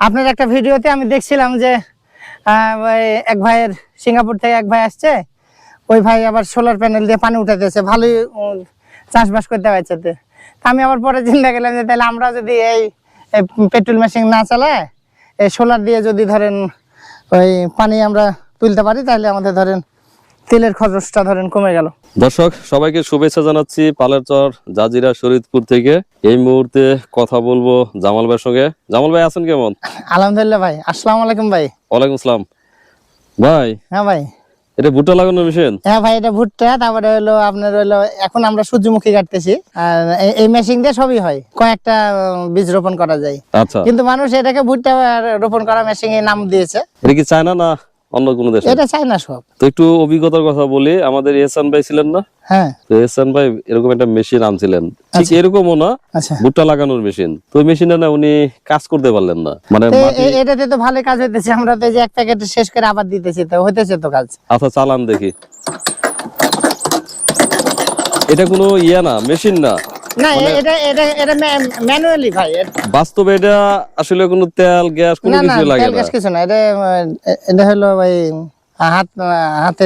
আপনার একটা ভিডিওতে আমি দেখছিলাম যে এক ভাইয়ের সিঙ্গাপুর থেকে এক ভাই আসছে, ওই ভাই আবার সোলার প্যানেল দিয়ে পানি উঠাতেছে ভালোই চাষবাস করতে পারছে আমি আবার পরে চিন্তা করলাম যে, তাহলে আমরা যদি এই পেট্রোল মেশিন না চালায়, এই সোলার দিয়ে যদি ধরেন ওই পানি আমরা তুলতে পারি, তাহলে আমাদের ধরেন তেলের খরচটা ধরেন কমে গেল। দর্শক সবাইকে শুভেচ্ছা জানাচ্ছি পালেরচর জাজিরা শরীদপুর থেকে। এই মুহূর্তে কথা বলব জামাল ভাইয়ের সঙ্গে। জামাল ভাই আছেন কেমন? আলহামদুলিল্লাহ ভাই। আসসালামু আলাইকুম ভাই। ওয়ালাইকুম আসসালাম। ভাই হ্যাঁ ভাই। এটা ভুট্টা লাগানোর মেশিন? হ্যাঁ ভাই এটা ভুট্টা তারপরে হলো আপনার হলো এখন আমরা সূর্যমুখী কাটতেছি। আর এই- মেশিন দিয়ে সবই হয়। কয়েকটা বীজ রোপণ করা যায়। আচ্ছা। কিন্তু মানুষ এটাকে ভুট্টা রোপণ করা মেশিন নাম দিয়েছে। এটা কি চায়না না অন্য কোনো দেশে? এটা চাই না সব। তো একটু অভিজ্ঞতার কথা বলি আমাদের এহসান ভাই ছিলেন না? হ্যাঁ। তো এহসান ভাই এরকম একটা মেশিন আনছিলেন। ঠিক এরকমও না আচ্ছা। ভুট্টা লাগানোর মেশিন তো ওই মেশিনটা না উনি কাজ করতে পারলেন না। মানে এটাতে তো ভালো কাজ হইতেছে। আমরা তো এই যে এক প্যাকেট শেষ করে আবার দিতেছি তো হইতেছে তো কাজ। আচ্ছা চালান দেখি। এটা কোনো ইয়া না মেশিন না। না এটা এটা এটা ম্যানুয়ালি ভাই বাস্তবে এটা আসলে কোনো তেল গ্যাস কোনো না না কিছু লাগে না। গ্যাস কিছু না এটা এটা হলো ভাই হাত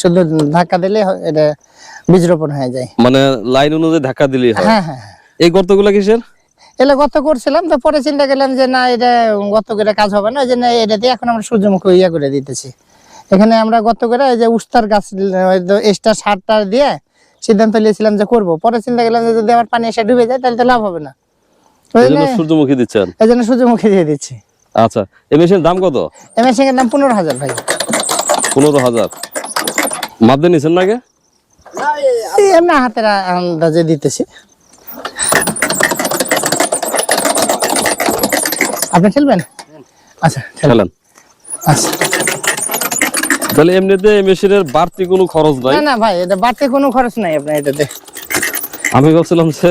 শুধু ধাক্কা দিলে এটা বীজ রোপণ হয়ে যায়। মানে লাইন অনুযায়ী ধাক্কা দিলেই হয়। হ্যাঁ হ্যাঁ হ্যাঁ। এই গর্তগুলা কিসের? এলে গত করছিলাম তো পরে চিন্তা করলাম যে না এটা গত করে কাজ হবে না ওই জন্য এটা দিয়ে এখন আমরা সূর্যমুখী ইয়া করে দিতেছি। এখানে আমরা গত করে এই যে উস্তার গাছ এক্সট্রা সারটা দিয়ে সিদ্ধান্ত নিয়েছিলাম যে করব। পরে চিন্তা করলাম যে যদি আবার পানি এসে ডুবে যায় তাহলে তো লাভ হবে না। এই সূর্যমুখী দিচ্ছেন? এই জন্য সূর্যমুখী দিয়ে দিচ্ছি। আচ্ছা এই মেশিনের দাম কত? এমএসিং এর দাম পনেরো হাজার ভাই। পনেরো হাজার। মাপদে নিছেন না আগে? এই এমনি হাতের আন্দাজে দিতেছি। আপনি খেলবেন আচ্ছা খেলেন আচ্ছা। তাহলে এমনিতে মেশিনের বাড়তি কোনো খরচ নাই? না না ভাই এটা বাড়তি কোনো খরচ নাই আপনার এটাতে। আমি বলছিলাম যে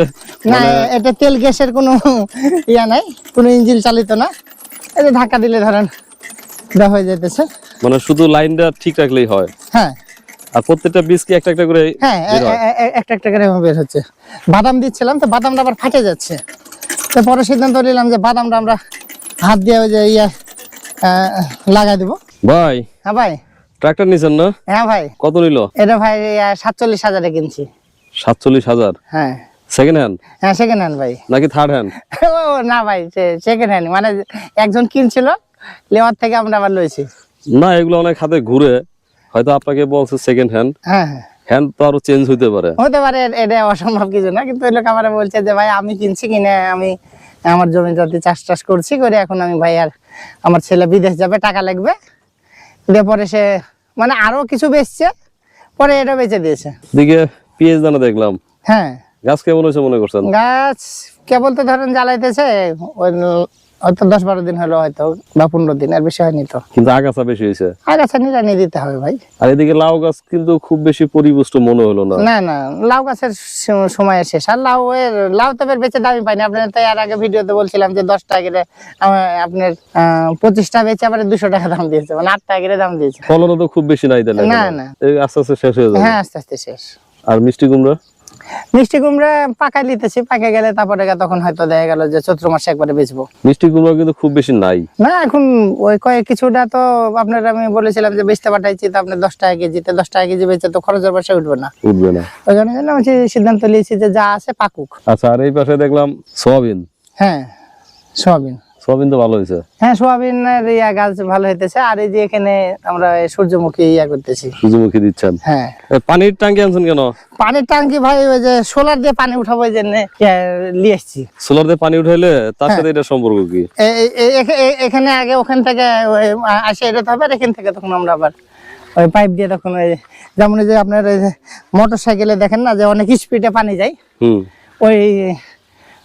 না এটা তেল গ্যাসের কোনো ইয়া নাই কোনো ইঞ্জিন চালিত না। এটা ধাক্কা দিলে ধরেন দেওয়া হয়ে যাইতেছে। মানে শুধু লাইনটা ঠিক রাখলেই হয়? হ্যাঁ। আর প্রত্যেকটা বীজ কি একটা একটা করে হ্যাঁ একটা একটা করে বের হচ্ছে। বাদাম দিচ্ছিলাম তো বাদামটা আবার ফাটে যাচ্ছে। তো পরে সিদ্ধান্ত নিলাম যে বাদামটা আমরা হাত দিয়ে ওই যে ইয়া লাগাই দেবো। ভাই। হ্যাঁ ভাই। ট্রাক্টর নিছেন না? হ্যাঁ ভাই। কত নিল? এটা ভাই সাতচল্লিশ হাজারে কিনছি। সাতচল্লিশ হাজার? হ্যাঁ। সেকেন্ড হ্যান্ড হ্যাঁ সেকেন্ড হ্যান্ড ভাই। নাকি থার্ড হ্যান্ড ও না ভাই সেকেন্ড হ্যান্ড মানে একজন কিনছিল লেওয়ার থেকে আমরা আবার লইছি। না এগুলো অনেক হাতে ঘুরে। হয়তো আপনাকে বলছে সেকেন্ড হ্যান্ড হ্যাঁ হ্যাঁ। হ্যান্ড তো আরও চেঞ্জ হইতে পারে। হতে পারে এটা অসম্ভব কিছু না কিন্তু লোক আমার বলছে যে ভাই আমি কিনছি কিনে আমি আমার জমি জাতি চাষ টাস করছি করে এখন আমি ভাই আর আমার ছেলে বিদেশ যাবে টাকা লাগবে। দিয়ে পরে সে মানে আরও কিছু বেচছে পরে এটা বেচে দিয়েছে। দিকে পিএইচ দানা দেখলাম। হ্যাঁ। গাছ কেমন হয়েছে মনে করছেন? গাছ কেবল তো ধরেন জ্বালাইতেছে ওই হয়তো দশ বারো দিন হলো হয়তো বা পনেরো দিন আর বেশি হয়নি তো। কিন্তু আগাছা বেশি হয়েছে? আর গাছ নিয়ে দিতে হবে ভাই। আর এদিকে লাউ গাছ কিন্তু খুব বেশি পরিপুষ্ট মনে হলো না। না না লাউ গাছের সময় শেষ। আর লাউ এর লাউ তো বেচে দামি পাইনি। আপনার তো এর আগে ভিডিওতে বলছিলাম যে দশ টাকা করে আপনার পঁচিশটা বেচে আবার দুশো টাকা দাম দিয়েছে। মানে আট টাকা করে দাম দিয়েছে। ফলনও তো খুব বেশি নাই তাহলে না, না। আস্তে আস্তে শেষ হয়ে যাবে। হ্যাঁ আস্তে আস্তে শেষ। আর মিষ্টি কুমড়া? মিষ্টি কুমড়া পাকাই নিতেছি পাকে গেলে তারপরে তখন হয়তো দেখা গেল যে চৈত্র মাসে একবারে বেচবো। মিষ্টি কুমড়া কিন্তু খুব বেশি নাই। না এখন ওই কয়েক কিছুটা তো আপনার আমি বলেছিলাম যে বেচতে পাঠাইছি তো আপনার দশ টাকা কেজিতে দশ টাকা কেজি বেচে তো খরচের পাশে উঠবে না। উঠবে না। ওই জন্য আমি সিদ্ধান্ত নিয়েছি যে যা আছে পাকুক। আচ্ছা আর এই পাশে দেখলাম সোয়াবিন। হ্যাঁ সোয়াবিন। সোয়াবিন তো ভালো হয়েছে হ্যাঁ সোয়াবিনের ইয়া গাছ ভালো হইতেছে। আর এই যে এখানে আমরা সূর্যমুখী ইয়া করতেছি। সূর্যমুখী দিচ্ছেন। হ্যাঁ। পানির ট্যাঙ্কি আনছেন কেন? পানির টাঙ্কি ভাই ওই যে সোলার দিয়ে পানি উঠাবো এই জন্য নিয়ে এসছি। সোলার দিয়ে পানি উঠাইলে তার সাথে এটা সম্পর্ক কি? এখানে আগে ওখান থেকে আসে এটা হবে আর এখান থেকে তখন আমরা আবার ওই পাইপ দিয়ে তখন ওই যেমন যে আপনার মোটর সাইকেলে দেখেন না যে অনেক স্পিডে পানি যায়। হুম। ওই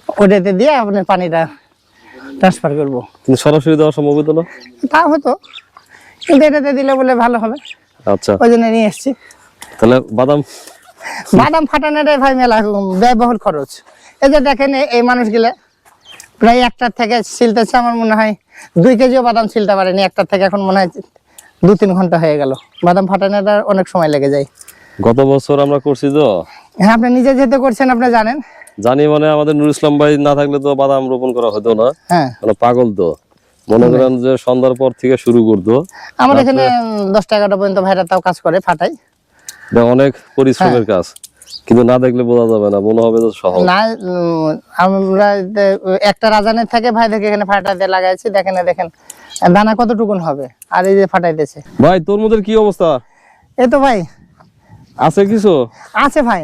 ওটাতে দিয়ে আপনার পানিটা ট্রান্সফার করব। কিন্তু সরাসরি দেওয়া সম্ভব হতো না? তা হতো। কিন্তু এটাতে দিলে বলে ভালো হবে। আচ্ছা। ওই জন্য নিয়ে এসছি। তাহলে বাদাম? বাদাম ফাটানোটাই ভাই মেলা ব্যয়বহুল খরচ। এই যে দেখেন এই মানুষগুলো প্রায় একটার থেকে ছিলতেছে আমার মনে হয়। দুই কেজিও বাদাম ছিলতে পারেনি একটার থেকে এখন মনে হয় দু তিন ঘণ্টা হয়ে গেল। বাদাম ফাটানোটা অনেক সময় লেগে যায়। গত বছর আমরা করছি তো। হ্যাঁ আপনি নিজে যেতে করছেন আপনি জানেন। জানি মানে আমাদের নুর ইসলাম ভাই না থাকলে তো বাদাম রোপণ করা হতো না। হ্যাঁ। মানে পাগল তো। মনে করেন যে সন্ধ্যার পর থেকে শুরু করতো। আমার এখানে দশটা এগারোটা পর্যন্ত ভাইরা তাও কাজ করে ফাটাই। অনেক পরিশ্রমের হ্যাঁ। কাজ। কিন্তু না দেখলে বোঝা যাবে না মনে হবে যে সহজ। না আমরা একটা রাজানের থাকে ভাই দেখে এখানে ফাটাইতে লাগাইছি। দেখেন দেখেন দানা কতটুকুন হবে? আর এই যে ফাটাইতেছে ভাই তোর মধ্যে কি অবস্থা? এই তো ভাই আছে কিছু? আছে ভাই।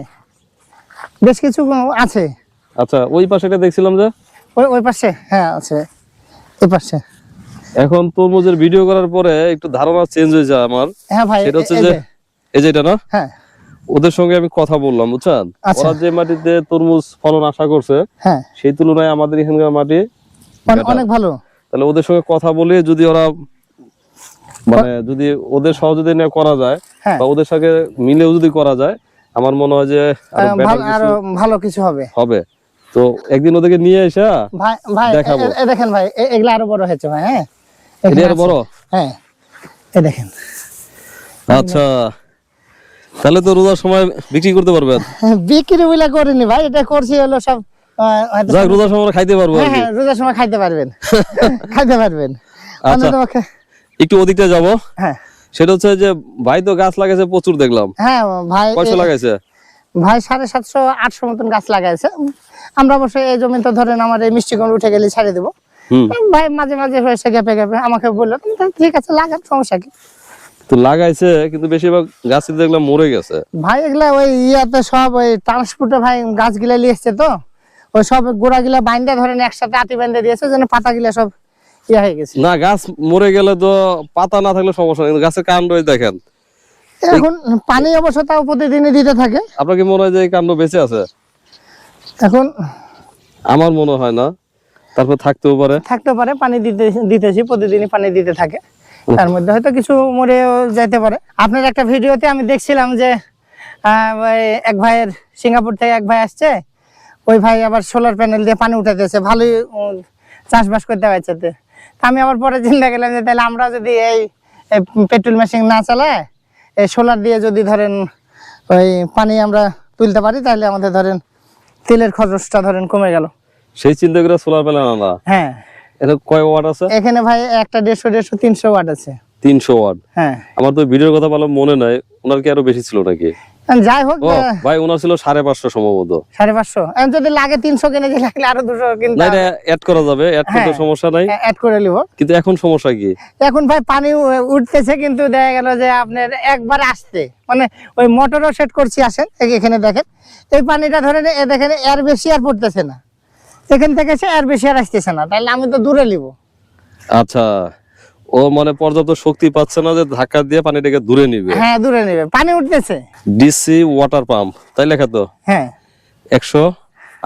বেশ কিছু আছে। আচ্ছা ওই পাশে একটা দেখছিলাম যে? ওই ওই পাশে হ্যাঁ আছে। এই পাশে। এখন তরমুজের ভিডিও করার পরে একটু ধারণা চেঞ্জ হয়েছে আমার। হ্যাঁ ভাই সেটা হচ্ছে যে এই যে এটা না? হ্যাঁ। ওদের সঙ্গে আমি কথা বললাম বুঝছেন? আচ্ছা। ওরা যে মাটিতে তরমুজ ফলন আশা করছে হ্যাঁ। সেই তুলনায় আমাদের এখানকার মাটি অনেক ভালো। তাহলে ওদের সঙ্গে কথা বলে যদি ওরা মানে যদি ওদের সহযোগিতা নিয়ে করা যায় হ্যাঁ। বা ওদের সাথে মিলেও যদি করা যায় আমার মনে হয় যে আরও ভালো- কিছু আরও ভালো কিছু হবে। হবে। তো একদিন ওদেরকে নিয়ে এসে ভাই ভাই দেখেন ভাই এগুলা আরও বড় হয়েছে ভাই হ্যাঁ? এখানে এটা আরও বড়? হ্যাঁ। এ দেখেন। আচ্ছা। তাহলে তো রোজার সময় বিক্রি করতে পারবেন। বিক্রি বলে করিনি ভাই এটা করছি হলো সব যাক রোজার সময় খাইতে পারব হ্যাঁ। হ্যাঁ রোজার সময় খাইতে পারবেন। খাইতে পারবেন। আচ্ছা। একটু ওদিকটা যাব। হ্যাঁ। সেটা হচ্ছে যে ভাই তো গাছ লাগাইছে প্রচুর দেখলাম। হ্যাঁ ভাই কয়শো লাগাইছে? ভাই সাড়ে সাতশো আটশো মতন গাছ লাগাইছে। আমরা অবশ্য এই জমিতে ধরেন আমার এই মিষ্টি কুমড়ো উঠে গেলে ছাড়ে দেবো। ভাই মাঝে মাঝে হয়েছে গ্যাপে গ্যাপে আমাকে বলল ঠিক আছে লাগান সমস্যা কি? তো লাগাইছে কিন্তু বেশিরভাগ গাছ দেখলাম মরে গেছে। ভাই এগুলা ওই ইয়াতে সব ওই ট্রান্সপোর্টে ভাই গাছগুলা নিয়ে এসছে তো। ওই সব গোড়া গিলা বাইন্দা ধরেন একসাথে আটি বাইন্দা দিয়েছে যেন পাতা গিলা সব ইয়া হয়ে গেছে। না গাছ মরে গেলে তো পাতা না থাকলে সমস্যা নেই গাছের কাণ্ডই দেখেন। এখন পানি অবশ্য তাও প্রতিদিনই দিতে থাকে। আপনার কি মনে হয় যে এই কাণ্ড বেঁচে আছে? এখন আমার মনে হয় না। তারপর থাকতেও পারে। থাকতে পারে পানি দিতে দিতেছি প্রতিদিনই পানি দিতে থাকে। তার মধ্যে হয়তো কিছু মরেও যাইতে পারে। আপনার একটা ভিডিওতে আমি দেখছিলাম যে এক ভাইয়ের সিঙ্গাপুর থেকে এক ভাই আসছে। ওই ভাই আবার সোলার প্যানেল দিয়ে পানি উঠাতেছে ভালোই চাষবাস করতে পারছে। আমি আবার পরে চিন্তা করলাম যে তাহলে আমরা যদি এই পেট্রোল মেশিন না চালায় এই সোলার দিয়ে যদি ধরেন ওই পানি আমরা তুলতে পারি তাহলে আমাদের ধরেন তেলের খরচটা ধরেন কমে গেল। সেই চিন্তা করে সোলার প্যানেল আনা। হ্যাঁ। এটা কয় ওয়াট আছে? এখানে ভাই একটা দেড়শো দেড়শো তিনশো ওয়াট আছে। তিনশো ওয়াট হ্যাঁ। আমার তো ভিডিওর কথা ভালো মনে নাই ওনার কি আরও বেশি ছিল নাকি? যাই হোক ভাই ওনার ছিল সাড়ে পাঁচশো সম্ভবত সাড়ে পাঁচশো। যদি লাগে তিনশো কিনে লাগলে আরও দুশো কিন্তু অ্যাড করা যাবে অ্যাড করতে হ্যাঁ। সমস্যা নাই। অ্যাড করে নিব। কিন্তু এখন সমস্যা কি? এখন ভাই পানি উঠতেছে কিন্তু দেখা গেল যে আপনার একবার আসতে মানে ওই মোটরও সেট করছি আসেন এখানে দেখেন। এই পানিটা ধরে এ দেখেন এর বেশি আর পড়তেছে না। এখান থেকে সে এর বেশি আর আসতেছে না তাহলে আমি তো দূরে নিব। আচ্ছা। ও মানে পর্যাপ্ত শক্তি পাচ্ছে না যে ধাক্কা দিয়ে পানিটাকে দূরে নিবে। হ্যাঁ দূরে নিবে। পানি উঠতেছে। ডিসি ওয়াটার পাম্প তাই লেখা তো? হ্যাঁ। একশো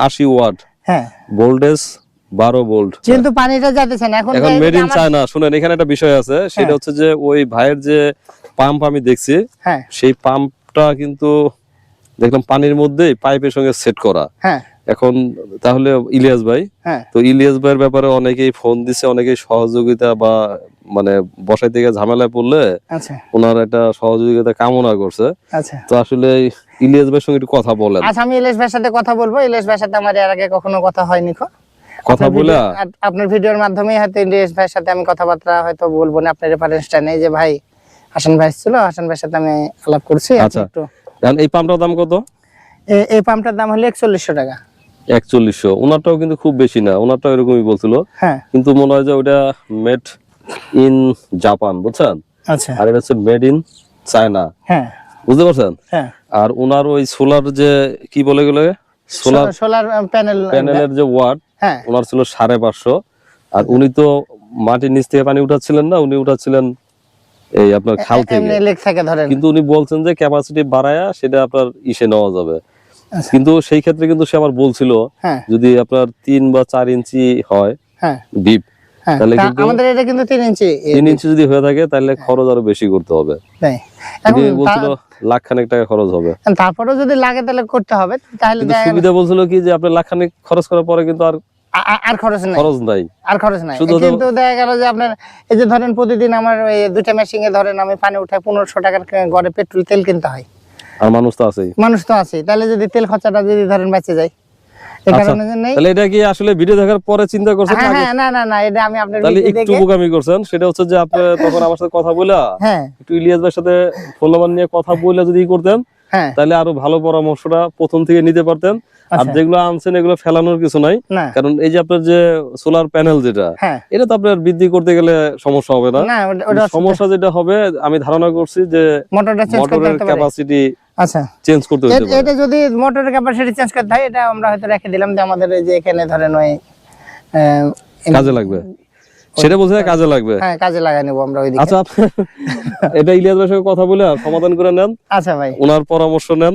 আশি ওয়াট। হ্যাঁ। ভোল্টেজ বারো ভোল্ট। কিন্তু পানিটা যাইতেছে না। এখন এখন মেড ইন চায়না শুনেন এখানে একটা বিষয় আছে সেটা হচ্ছে যে ওই ভাইয়ের যে পাম্প আমি দেখছি হ্যাঁ। সেই পাম্পটা কিন্তু দেখলাম পানির মধ্যেই পাইপের সঙ্গে সেট করা। হ্যাঁ। এখন তাহলে ইলিয়াস ভাই হ্যাঁ। তো ইলিয়াস ভাইয়ের ব্যাপারে অনেকেই ফোন দিছে অনেকেই সহযোগিতা বা মানে বসাই থেকে ঝামেলায় পড়লে আচ্ছা। ওনার একটা সহযোগিতা কামনা করছে। আচ্ছা। তো আসলে ইলিয়াস ভাইয়ের সঙ্গে একটু কথা বলেন। আচ্ছা আমি ইলেশ ভাইয়ের সাথে কথা বলব। ইলেশ ভাইয়ের সাথে আমার এর আগে কখনো কথা হয়নি খো। কথা বলে আপনার ভিডিওর মাধ্যমেই হয়তো ইলিশ ভাইয়ের সাথে আমি কথাবার্তা হয়তো বলব না আপনার রেফারেন্সটা নেই যে ভাই হাসান ভাই ছিল হাসান ভাইয়ের সাথে আমি আলাপ করছি আচ্ছা। এই পাম্পটার দাম কত? এই পাম্পটার দাম হলো একচল্লিশশো টাকা। একচল্লিশশো। ওনারটাও কিন্তু খুব বেশি না ওনারটাও এরকমই বলছিল। হ্যাঁ। কিন্তু মনে হয় যে ওটা মেড ইন জাপান বুঝছেন? আচ্ছা। আর এটা হচ্ছে মেড ইন চায়না। হ্যাঁ। বুঝতে পারছেন? হ্যাঁ। আর ওনার ওই সোলার যে কি বলে গেলে সোলার সোলার প্যানেল প্যানেলের যে ওয়াট হ্যাঁ। ওনার ছিল সাড়ে পাঁচশো। আর উনি তো মাটির নিচ থেকে পানি উঠাচ্ছিলেন না উনি উঠাচ্ছিলেন এই আপনার খাল থেকে। ধরেন। কিন্তু উনি বলছেন যে ক্যাপাসিটি বাড়ায়া সেটা আপনার ইসে নেওয়া যাবে। আচ্ছা। কিন্তু সেই ক্ষেত্রে কিন্তু সে আবার বলছিল হ্যাঁ। যদি আপনার তিন বা চার ইঞ্চি হয় হ্যাঁ। ডিপ হ্যাঁ তাহলে কিন্তু- আমাদের এটা কিন্তু তিন ইঞ্চি এ, তিন ইঞ্চি যদি হয়ে থাকে তাহলে খরচ আরও বেশি করতে হবে। তাই। এখন বলছিল তা- লাখ খানেক টাকা খরচ হবে। তারপরেও যদি লাগে তাহলে করতে হবে তাহলে সুবিধা বলছিল কি যে আপনি লাখ খানেক খরচ করার পরে কিন্তু আর আর খরচ নাই। খরচ নাই। আর খরচ নাই। কিন্তু দেখা গেল যে আপনার এই যে ধরেন প্রতিদিন আমার দুইটা মেশিনে ধরেন আমি পানি উঠাই পনেরোশো টাকার গড়ে পেট্রোল তেল কিনতে হয়। আর মানুষ তো আছেই। মানুষ তো আছে তাহলে যদি তেল খরচাটা যদি ধরেন বেঁচে যায় এই তাহলে এটা কি আসলে ভিডিও দেখার পরে চিন্তা করছেন হ্যাঁ না না না এটা আমি আপনার তাহলে একটু বোকামি করছেন সেটা হচ্ছে যে আপনি তখন আমার সাথে কথা বলে হ্যাঁ। একটু ইলিয়াস ভাইয়ের সাথে ফোন নাম্বার নিয়ে কথা বলে যদি করতেন তাহলে আরও ভালো পরামর্শটা প্রথম থেকে নিতে পারতেন। আর আচ্ছা। যেগুলো আনছেন এগুলো ফেলানোর কিছু নাই। কারণ এই যে আপনার যে সোলার প্যানেল যেটা হ্যাঁ। এটা তো আপনার বৃদ্ধি করতে গেলে সমস্যা হবে না। সমস্যা যেটা হবে আমি ধারণা করছি যে মোটরের ক্যাপাসিটি আচ্ছা। চেঞ্জ করতে হতে পারে। এটা যদি মোটরের ক্যাপাসিটি চেঞ্জ করতে হয় এটা আমরা হয়তো রেখে দিলাম যে আমাদের যে এখানে ধরেন ওই আহ, কাজে লাগবে। সেটা বলছে কাজে লাগবে। হ্যাঁ কাজে লাগাই নেব আমরা ওইদিকে। আচ্ছা এটা ইলিয়াস ভাইয়ের সঙ্গে কথা বলে সমাধান করে নেন। আচ্ছা ভাই। ওনার পরামর্শ নেন।